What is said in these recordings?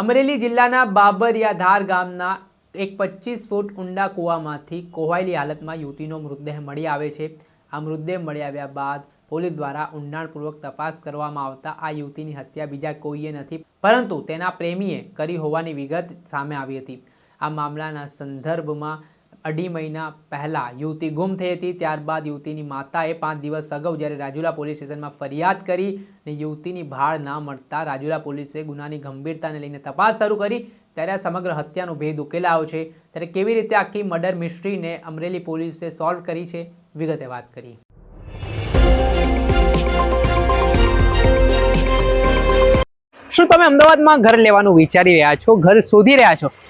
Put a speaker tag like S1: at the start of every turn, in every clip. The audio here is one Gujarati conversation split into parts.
S1: અમરેલી જિલ્લાના બાબરિયાધાર ગામના એક પચીસ ફૂટ ઊંડા કૂવામાંથી કોહાયેલી હાલતમાં યુવતીનો મૃતદેહ મળી આવે છે. આ મૃતદેહ મળી આવ્યા બાદ પોલીસ દ્વારા ઊંડાણપૂર્વક તપાસ કરવામાં આવતા આ યુવતીની હત્યા બીજા કોઈએ નથી, પરંતુ તેના પ્રેમીએ કરી હોવાની વિગત સામે આવી હતી. આ મામલાના સંદર્ભમાં અઢી મહિના પહેલા યુવતી ગુમ થઈ હતી. ત્યારબાદ યુવતીની માતાએ પાંચ દિવસ અગાઉ જ્યારે રાજુલા પોલીસ સ્ટેશનમાં ફરિયાદ કરી અને યુવતીની ભાળ ના મળતા રાજુલા પોલીસે ગુનાની ગંભીરતાને લઈને તપાસ શરૂ કરી, ત્યારે આ સમગ્ર હત્યાનો ભેદ ઉકેલાયો છે. ત્યારે કેવી રીતે આખી મર્ડર મિસ્ટ્રીને અમરેલી પોલીસે સોલ્વ કરી છે, વિગતે વાત કરી શું તમે અમદાવાદમાં ઘર લેવાનું વિચારી રહ્યા છો, ઘર શોધી રહ્યા છો?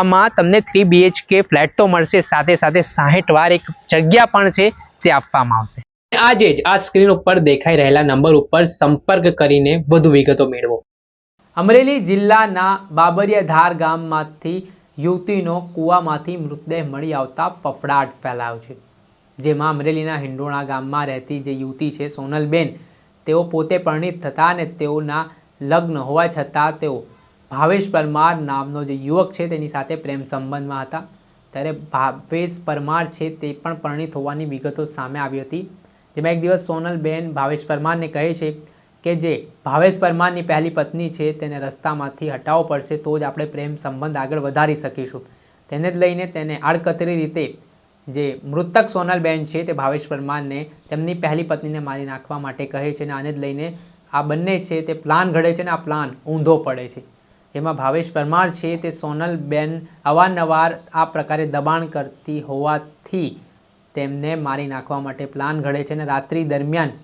S1: આમાં તમને થ્રી બીએચકે ફ્લેટ તો મળશે, સાથે સાથે સાહીઠ વાર એક જગ્યા પણ છે, તે આપવામાં આવશે. આજે જ આ સ્ક્રીન ઉપર દેખાઈ રહેલા નંબર ઉપર સંપર્ક કરીને વધુ વિગતો મેળવો. અમરેલી જિલ્લાના બાબરિયાધાર ગામમાંથી યુવતીનો કૂવામાંથી મૃતદેહ મળી આવતા ફફડાટ ફેલાયો છે. જેમાં અમરેલીના હિંડોણા ગામમાં રહેતી જે યુવતી છે, સોનલબેન, તેઓ પોતે પરિણીત થતા અને તેઓના લગ્ન હોવા છતાં તેઓ ભાવેશ પરમાર નામનો જે યુવક છે તેની સાથે પ્રેમ સંબંધમાં હતા. ત્યારે ભાવેશ પરમાર છે તે પણ પરિણીત હોવાની વિગતો સામે આવી હતી. જેમાં એક દિવસ સોનલબેન ભાવેશ પરમારને કહે છે કે જે ભાવેશ પરમારની પહેલી પત્ની છે તેને રસ્તામાંથી હટાવવો પડશે તો જ આપણે પ્રેમ સંબંધ આગળ વધારી શકીશું. તેને જ લઈને તેને આડકતરી રીતે જે મૃતક સોનલબેન છે તે ભાવેશ પરમારને તેમની પહેલી પત્નીને મારી નાખવા માટે કહે છે અને આને જ લઈને આ બંને છે તે પ્લાન ઘડે છે અને આ પ્લાન ઊંધો પડે છે. જેમાં ભાવેશ પરમાર છે તે સોનલબેન અવારનવાર આ પ્રકારે દબાણ કરતી હોવાથી તેમને મારી નાખવા માટે પ્લાન ઘડે છે અને રાત્રિ દરમિયાન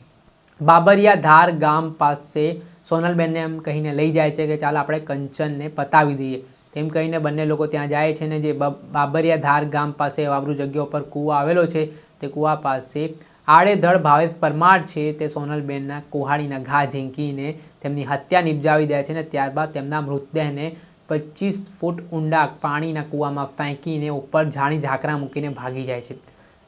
S1: બાબરિયા ધાર ગામ પાસે સોનલબેનને એમ કહીને લઈ જાય છે કે ચાલ આપણે કંચનને પતાવી દઈએ. તેમ કહીને બંને લોકો ત્યાં જાય છે ને જે બાબરિયા ધાર ગામ પાસે વાવરૂ જગ્યા ઉપર કૂવો આવેલો છે તે કૂવા પાસે આડેધડ ભાવેશ પરમાર છે તે સોનલબેનના કુહાડીના ઘા ઝીંકીને તેમની હત્યા નિપજાવી દે છે અને ત્યારબાદ તેમના મૃતદેહને પચીસ ફૂટ ઊંડા પાણીના કૂવામાં ફેંકીને ઉપર જાણી ઝાકરા મૂકીને ભાગી જાય છે.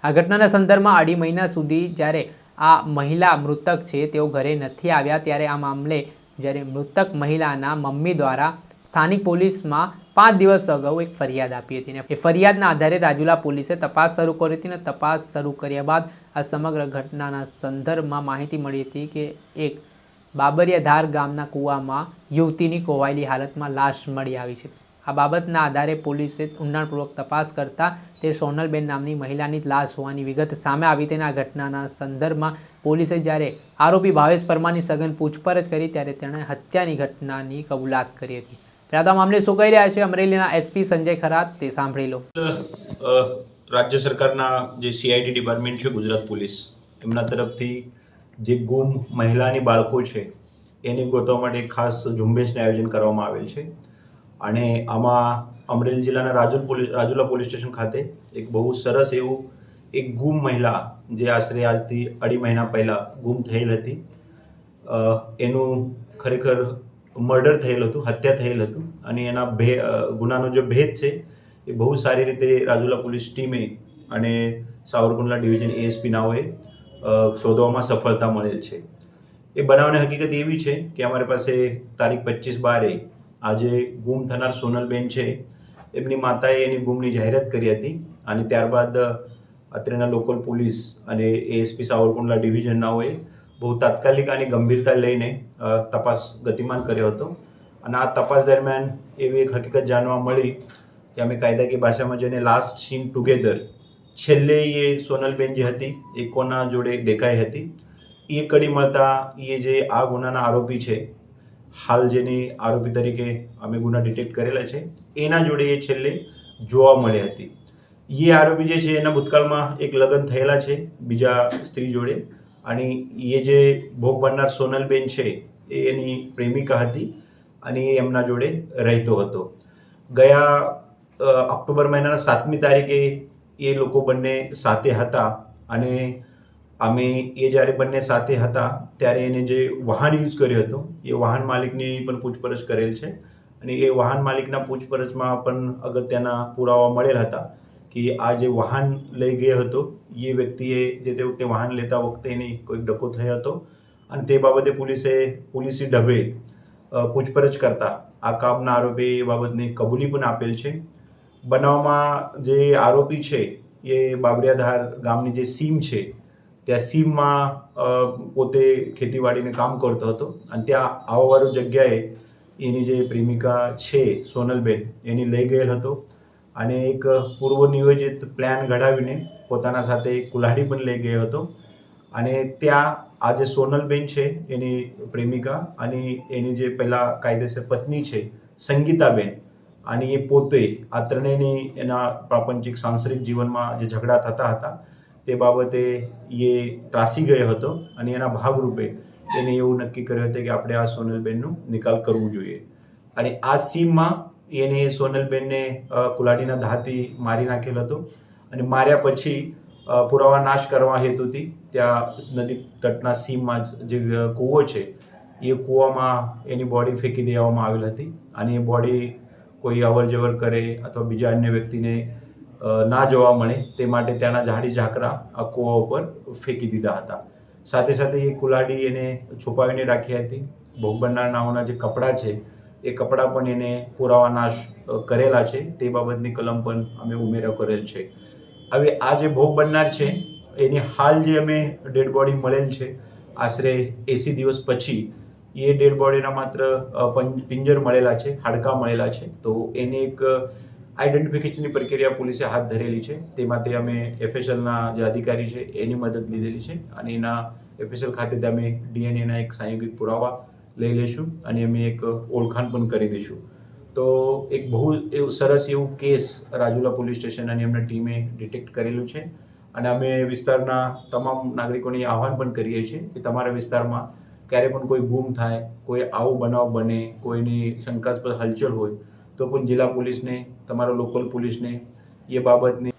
S1: આ ઘટનાના સંદર્ભમાં અઢી મહિના સુધી જ્યારે આ મહિલા મૃતક છે તેઓ ઘરે નથી આવ્યા ત્યારે આ મામલે જ્યારે મૃતક મહિલાના મમ્મી દ્વારા સ્થાનિક પોલીસમાં પાંચ દિવસ અગાઉ એક ફરિયાદ આપી હતી અને એ ફરિયાદના આધારે રાજુલા પોલીસે તપાસ શરૂ કરી હતી અને તપાસ શરૂ કર્યા બાદ આ સમગ્ર ઘટનાના સંદર્ભમાં માહિતી મળી હતી કે એક બાબરિયાધાર ગામના કૂવામાં યુવતીની કોવાયેલી હાલતમાં લાશ મળી આવી છે. આ બાબતના આધારે પોલીસે ઊંડાણપૂર્વક તપાસ કરતા તે સોનલબેન નામની મહિલાની લાશ હોવાની વિગત સામે આવી તેના ઘટનાના સંદર્ભમાં પોલીસે જ્યારે આરોપી ભાવેશ પરમારની સઘન પૂછપરછ કરી ત્યારે તેણે હત્યાની ઘટનાની કબૂલાત કરી હતી. ત્યારે આ મામલે શું કહી રહ્યા છે? અમરેલીના એસપી સંજય ખરાત, તે સાંભળી લો.
S2: રાજ્ય સરકારના જે સીઆઈડી ડિપાર્ટમેન્ટ છે, ગુજરાત પોલીસ, એમના તરફથી જે ગુમ મહિલાની બાળકો છે, એને ગોતવા માટે ખાસ ઝુંબેશનું આયોજન કરવામાં આવેલ છે. અને આમાં અમરેલી જિલ્લાના Rajul police Rajula police station ખાતે એક બહુ સરસ એવું એક ગુમ મહિલા, જે આશરે આજથી અઢી મહિના પહેલાં ગુમ થયેલ હતી. એનું ખરેખર મર્ડર થયેલ હતું, હત્યા થયેલ હતું અને એના ભે ગુનાનો જે ભેદ છે એ બહુ સારી રીતે રાજુલા પોલીસ ટીમે અને સાવરકુંડલા ડિવિઝન એએસપી નાઓએ શોધવામાં સફળતા મળેલ છે. એ બનાવની હકીકત એવી છે કે અમારી પાસે તારીખ પચીસ બારે આજે ગુમ થનાર સોનલબેન છે. એમની માતાએ એની ગુમની જાહેરાત કરી હતી અને ત્યારબાદ અત્રેના લોકલ પોલીસ અને એએસપી સાવરકુંડલા ડિવિઝનનાઓએ બહુ તાત્કાલિક આની ગંભીરતા લઈને તપાસ ગતિમાન કર્યો હતો. અને આ તપાસ દરમિયાન એવી એક હકીકત જાણવા મળી કે અમે કાયદાકીય ભાષામાં જેને લાસ્ટ સીન ટુગેધર છેલ્લે એ સોનલબેન જે હતી, એ કોના જોડે દેખાઈ હતી? એ કડી મળતા એ જે આ ગુનાના આરોપી છે, હાલ જેની આરોપી તરીકે અમે ગુના ડિટેક્ટ કરેલા છે, એના જોડે એ છેલ્લે જોવા મળી હતી. એ આરોપી જે છે, એના ભૂતકાળમાં એક લગ્ન થયેલા છે, બીજા સ્ત્રી જોડે. અને એ જે ભોગ બનનાર સોનલબેન છે, એ એની પ્રેમિકા હતી અને એ એમના જોડે રહેતો હતો. ગયા ઓક્ટોબર મહિનાના સાતમી તારીખે એ લોકો બંને સાથે હતા અને અમે એ જ્યારે બંને સાથે હતા ત્યારે એને જે વાહન યુઝ કર્યો હતો, એ વાહન માલિકની પણ પૂછપરછ કરેલ છે અને એ વાહન માલિકના પૂછપરછમાં પણ અગત્યના પુરાવા મળેલ હતા. કે આ જે વાહન લઈ ગયો હતો, એ વ્યક્તિએ જે તે વખતે વાહન લેતા વખતે એની કોઈક ડકો થયો હતો અને તે બાબતે પોલીસે, પોલીસી ઢબે પૂછપરછ કરતા આ કામના આરોપી એ બાબતની કબૂલી પણ આપેલ છે. બનાવમાં જે આરોપી છે, એ બાબરિયાધાર ગામની જે સીમ છે, ત્યાં સીમમાં પોતે ખેતીવાડીને કામ કરતો હતો અને ત્યાં આવવાવાળું જગ્યાએ એની જે પ્રેમિકા છે, સોનલબેન, એની લઈ ગયેલ હતો. અને એક પૂર્વ નિયોજિત પ્લાન ઘડાવીને પોતાના સાથે કુલ્હાડી પણ લઈ ગયો હતો. અને ત્યાં આ જે સોનલબેન છે, એની પ્રેમિકા અને એની જે પહેલાં કાયદેસર પત્ની છે, સંગીતાબેન. અને એ પોતે આ ત્રણેયની એના પ્રાપંચિક સાંસારિક જીવનમાં જે ઝઘડા થતા હતા, તે બાબતે એ ત્રાસી ગયો હતો અને એના ભાગરૂપે એને એવું નક્કી કર્યું હતું કે આપણે આ સોનલબેનનું નિકાલ કરવું જોઈએ. અને આ સીમમાં એને સોનલબેનને કુલાડીના ધાતી મારી નાખેલ હતો અને માર્યા પછી પુરાવા નાશ કરવા હેતુથી ત્યાં નદી તટના સીમમાં જ કૂવો છે, એ કૂવામાં એની બોડી ફેંકી દેવામાં આવેલ હતી અને એ બોડી કોઈ અવર જવર કરે અથવા બીજા અન્ય વ્યક્તિને ના જોવા મળે તે માટે ત્યાંના ઝાડી ઝાકરા આ કૂવા ઉપર ફેંકી દીધા હતા. સાથે સાથે એ કુલાડી એને છુપાવીને રાખી હતી. ભોગ બનનાર જે કપડાં છે એ કપડાં પણ એને પુરાવા નાશ કરેલા છે. તે બાબતની કલમ પણ અમે ઉમેરો કરેલ છે. હવે આ જે ભોગ બનનાર છે, એની હાલ જે અમે ડેડ બોડી મળેલ છે, આશરે એંસી દિવસ પછી, એ ડેડ બોડીના માત્ર પિંજર મળેલા છે, હાડકાં મળેલા છે. તો એને એક આઈડેન્ટિફિકેશનની પ્રક્રિયા પોલીસે હાથ ધરેલી છે. તે માટે અમે એફએસએલના જે અધિકારી છે, એની મદદ લીધેલી છે અને એના એફએસએલ ખાતે અમે ડીએનએના એક સંયોગિક પુરાવા લઈ લઈશું અને અમે એક ઓળખાણ પણ કરી દઈશું. તો એક બહુ એવું સરસ એવું કેસ રાજુલા પોલીસ સ્ટેશન અને એમના ટીમે ડિટેક્ટ કરેલું છે અને અમે વિસ્તારના તમામ નાગરિકોને આહવાન પણ કરીએ છીએ કે તમારા વિસ્તારમાં ક્યારે પણ કોઈ ગુમ થાય, કોઈ આવો બનાવ બને, કોઈની શંકાસ્પદ હલચલ હોય, તો પણ જિલ્લા પોલીસને, તમારા લોકલ પોલીસને એ બાબતની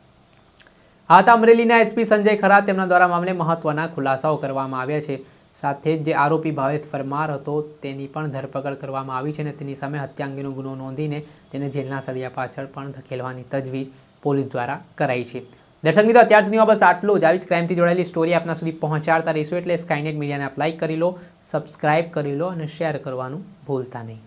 S1: હા હતા અમરેલીના એસપી સંજય ખરા તેમના દ્વારા મામલે મહત્વના ખુલાસાઓ કરવામાં આવ્યા છે. સાથે જ જે આરોપી ભાવેશ પરમાર હતો, તેની પણ ધરપકડ કરવામાં આવી છે અને તેની સામે હત્યા અંગેનો ગુનો નોંધીને તેને જેલના સળિયા પાછળ પણ ધકેલવાની તજવીજ પોલીસ દ્વારા કરાઈ છે. દર્શક મિત્રો, અત્યાર સુધીમાં બસ આટલું જ. આવી જ ક્રાઇમથી જોડાયેલી સ્ટોરી આપના સુધી પહોંચાડતા રહીશું એટલે સ્કાયનેટ મીડિયાને અપ્લાય કરી લો સબસ્ક્રાઇબ કરી લો અને શેર કરવાનું ભૂલતા નહીં.